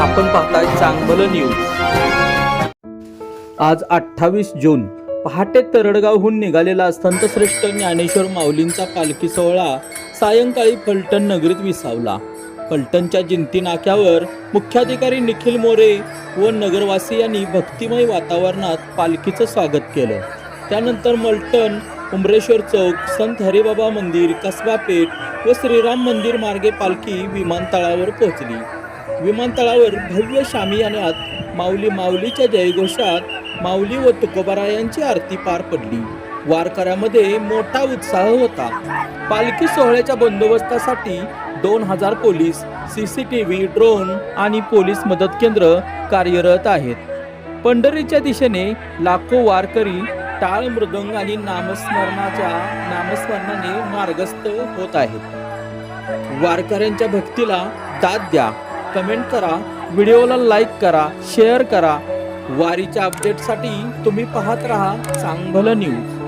आपण पाहताय चांगलं न्यूज आज अठ्ठावीस जून पहाटे तरडगावहून निघालेला संतश्रेष्ठ ज्ञानेश्वर माऊलींचा पालखी सोहळा सायंकाळी फलटण नगरीत विसावला. फलटणच्या जिंती नाक्यावर मुख्याधिकारी निखिल मोरे व नगरवासियांनी भक्तिमय वातावरणात पालखीचं स्वागत केलं. त्यानंतर मलटण उमरेश्वर चौक संत हरिबाबा मंदिर कसबा पेठ व श्रीराम मंदिर मार्गे पालखी विमानतळावर पोहोचली. विमानतळावर भव्य शामियान्यात माऊली माऊलीच्या जयघोषात माऊली व तुकोबारायांची आरती पार पडली. वारकऱ्यामध्ये मोठा उत्साह होता. पालखी सोहळ्याच्या बंदोबस्तासाठी दोन हजार police C C T V drone आणि पोलीस मदत केंद्र कार्यरत आहेत. पंढरीच्या दिशेने लाखो वारकरी टाळ मृदंग आणि नामस्मरणाच्या नामस्मरणाने मार्गस्थ होत आहेत. वारकऱ्यांच्या भक्तीला दाद द्या. कमेंट करा व्हिडिओला लाईक करा शेअर करा. वारीच्या अपडेटसाठी तुम्ही पाहत राहा चांगलं न्यूज